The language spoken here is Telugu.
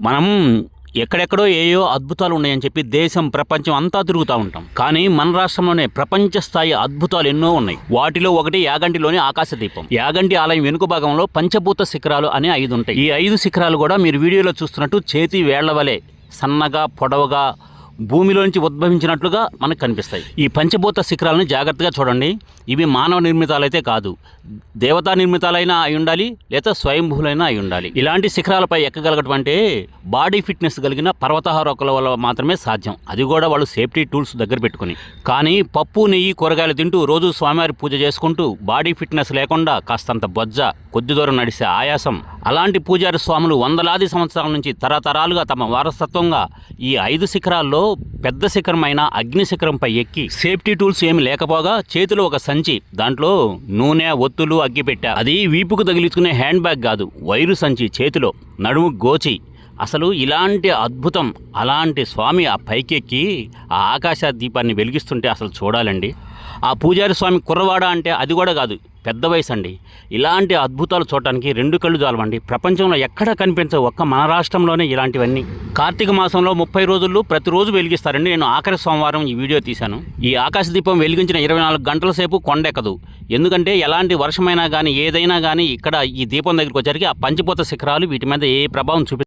మనం ఎక్కడెక్కడో ఏయో అద్భుతాలు ఉన్నాయని చెప్పి దేశం ప్రపంచం అంతా తిరుగుతూ ఉంటాం. కానీ మన రాష్ట్రంలోనే ప్రపంచ స్థాయి అద్భుతాలు ఎన్నో ఉన్నాయి. వాటిలో ఒకటి యాగంటిలోని ఆకాశ దీపం. యాగంటి ఆలయం వెనుక భాగంలో పంచభూత శిఖరాలు అనే ఐదు ఉంటాయి. ఈ ఐదు శిఖరాలు కూడా మీరు వీడియోలో చూస్తున్నట్టు చేతి వేళ్ళ వలె సన్నగా పొడవగా భూమిలో నుంచి ఉద్భవించినట్లుగా మనకు కనిపిస్తాయి. ఈ పంచభూత శిఖరాలను జాగ్రత్తగా చూడండి. ఇవి మానవ నిర్మితాలైతే కాదు. దేవతా నిర్మితాలైనా అయి ఉండాలి లేదా స్వయంభూలైనా అయి ఉండాలి. ఇలాంటి శిఖరాలపై ఎక్కగలగటం అంటే బాడీ ఫిట్నెస్ కలిగిన పర్వతారోహకుల వల్ల మాత్రమే సాధ్యం. అది కూడా వాళ్ళు సేఫ్టీ టూల్స్ దగ్గర పెట్టుకుని. కానీ పప్పు నెయ్యి కూరగాయలు తింటూ రోజు స్వామివారి పూజ చేసుకుంటూ బాడీ ఫిట్నెస్ లేకుండా కాస్తంత బొజ్జ కొద్ది దూరం నడిసే ఆయాసం అలాంటి పూజారి స్వాములు వందలాది సంవత్సరాల నుంచి తరతరాలుగా తమ వారసత్వంగా ఈ ఐదు శిఖరాల్లో పెద్ద శిఖరమైన అగ్ని శిఖరంపై ఎక్కి సేఫ్టీ టూల్స్ ఏమి లేకపోగా చేతిలో ఒక సంచి దాంట్లో నూనె ఒత్తులు అగ్గిపెట్టా. అది వీపుకు తగిలించుకునే హ్యాండ్ బ్యాగ్ కాదు వైరు సంచి చేతిలో నడుము గోచి. అసలు ఇలాంటి అద్భుతం అలాంటి స్వామి ఆ పైకెక్కి ఆ ఆకాశ దీపాన్ని వెలిగిస్తుంటే అసలు చూడాలండి. ఆ పూజారి స్వామి కుర్రవాడ అంటే అది కూడా కాదు పెద్ద వయసు అండి ఇలాంటి అద్భుతాలు చూడటానికి రెండు కళ్ళు చాలవండి. ప్రపంచంలో ఎక్కడ కనిపించవు. ఒక్క మన రాష్ట్రంలోనే ఇలాంటివన్నీ. కార్తీక మాసంలో ముప్పై రోజుల్లో ప్రతిరోజు వెలిగిస్తారండి. నేను ఆఖరి సోమవారం ఈ వీడియో తీశాను. ఈ ఆకాశ దీపం వెలిగించిన ఇరవై నాలుగు గంటల సేపు కొండెక్కదు. ఎందుకంటే ఎలాంటి వర్షమైనా కానీ ఏదైనా కానీ ఇక్కడ ఈ దీపం దగ్గరికి వచ్చరికి ఆ పంచిపోత శిఖరాలు వీటి మీద ఏ ప్రభావం చూపి